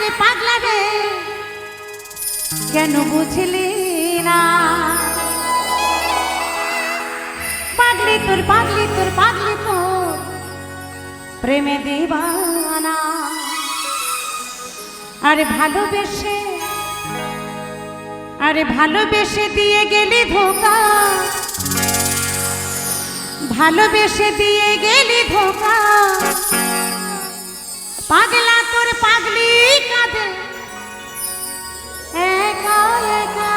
রে পাগলা রে। কেন বুঝলি না? পাগলি তোর পাগলি তোর পাগলি তোর। প্রেমে দিবানা। আরে ভালোবেসে আরে ভালোবেসে দিয়ে গেলি ধোকা। ভালোবেসে দিয়ে গেলি ধোকা। পাগলা পাগলি কাঁদে। একা একা।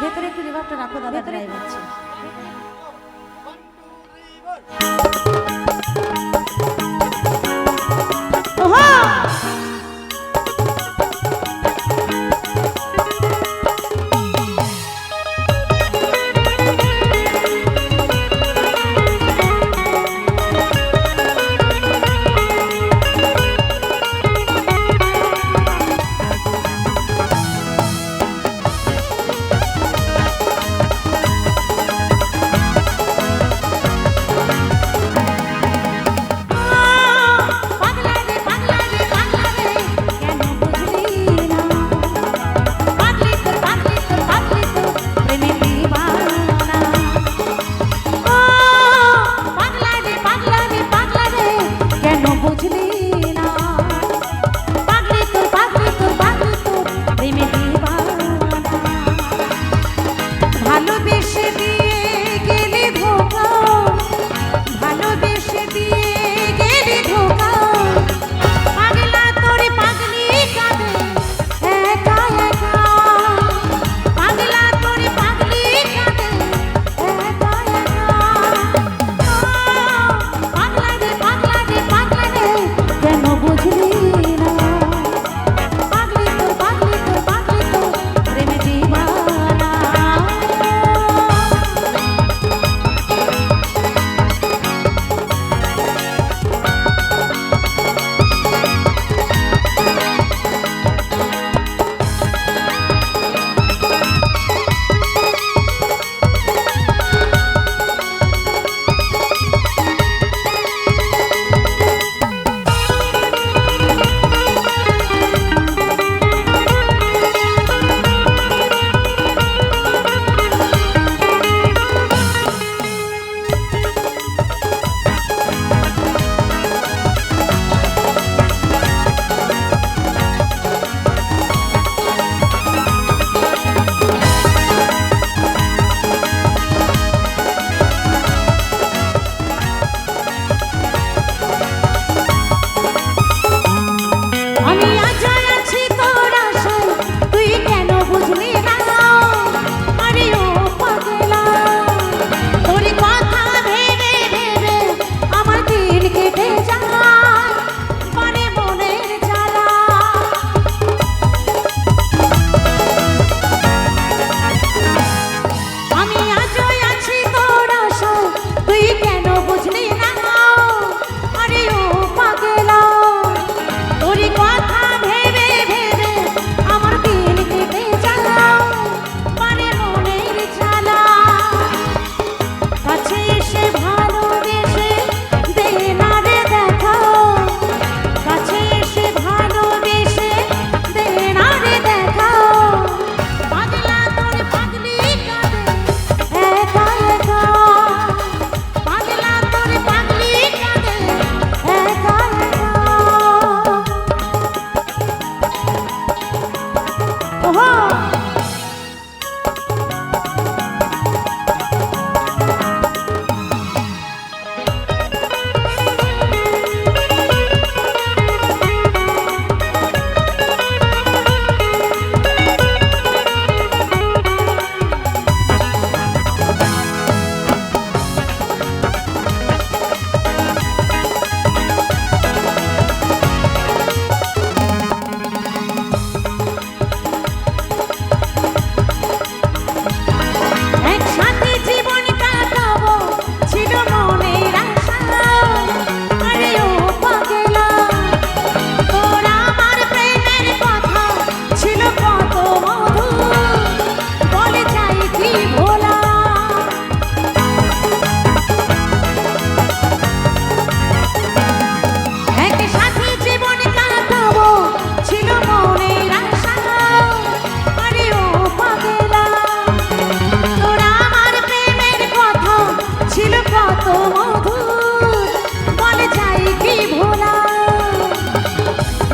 ভেতরে একটু রিভাবটা রাখো দাদা ড্রাইভার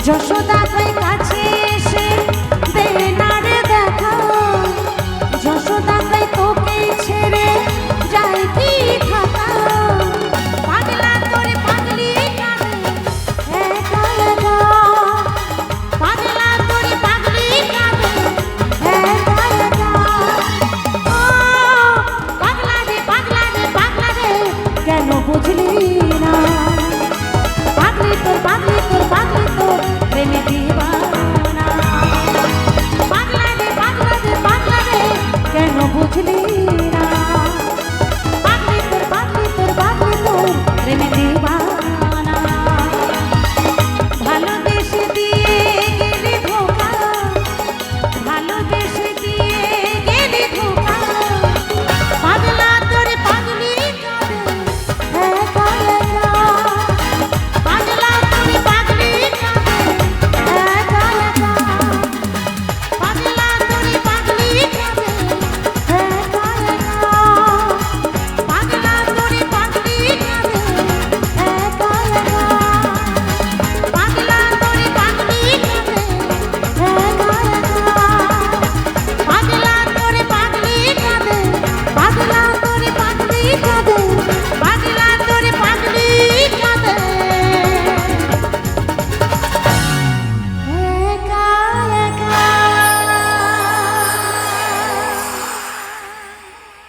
যশোদা কাজ